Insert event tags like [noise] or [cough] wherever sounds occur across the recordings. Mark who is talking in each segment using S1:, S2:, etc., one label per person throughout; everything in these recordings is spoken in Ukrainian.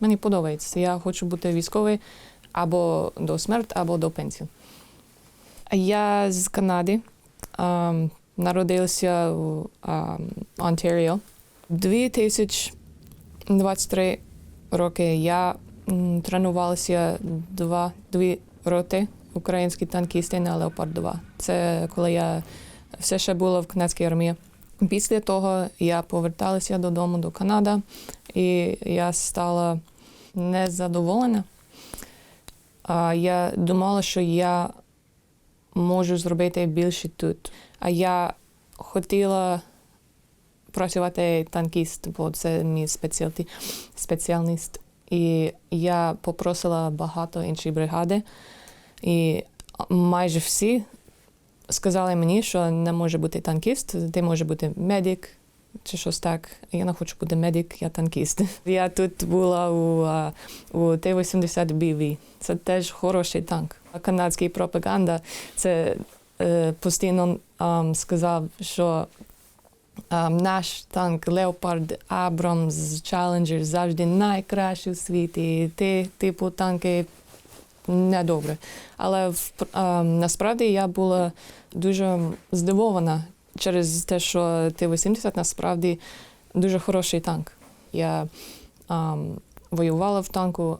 S1: Мені подобається. Я хочу бути військовий або до смерті, або до пенсії. Я з Канади. Народився в Онтаріо. 2023 роки я тренувалася два, дві роки українські танкісти на Леопард 2. Це коли я все ще була в канадській армії. Після того я поверталася додому до Канади, і я стала незадоволена. Я думала, що я можу зробити більше тут. А я хотіла працювати танкіст, бо це мій спеціальність. І я попросила багато інших бригади, і майже всі сказали мені, що не може бути танкіст, ти може бути медик чи щось так. Я не хочу бути медик, я танкіст. [laughs] Я тут була у, у Т-80 BV. Це теж хороший танк. Канадська пропаганда це е, постійно ам, сказав, що ам, наш танк Leopard Abrams Challenger завжди найкращий у світі. Ті типу танки недобре. Але ам, насправді я була дуже здивована через те, що Т-80 насправді дуже хороший танк. Я ам, воювала в танку,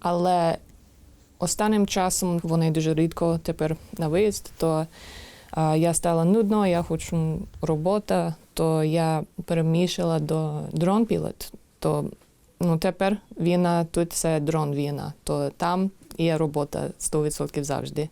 S1: але останнім часом вони дуже рідко тепер на виїзд, то а, я стала нудно, я хочу робота, то я перемішала до дрон-пілот. То ну, тепер війна тут це дрон війна, то там є робота 100% завжди.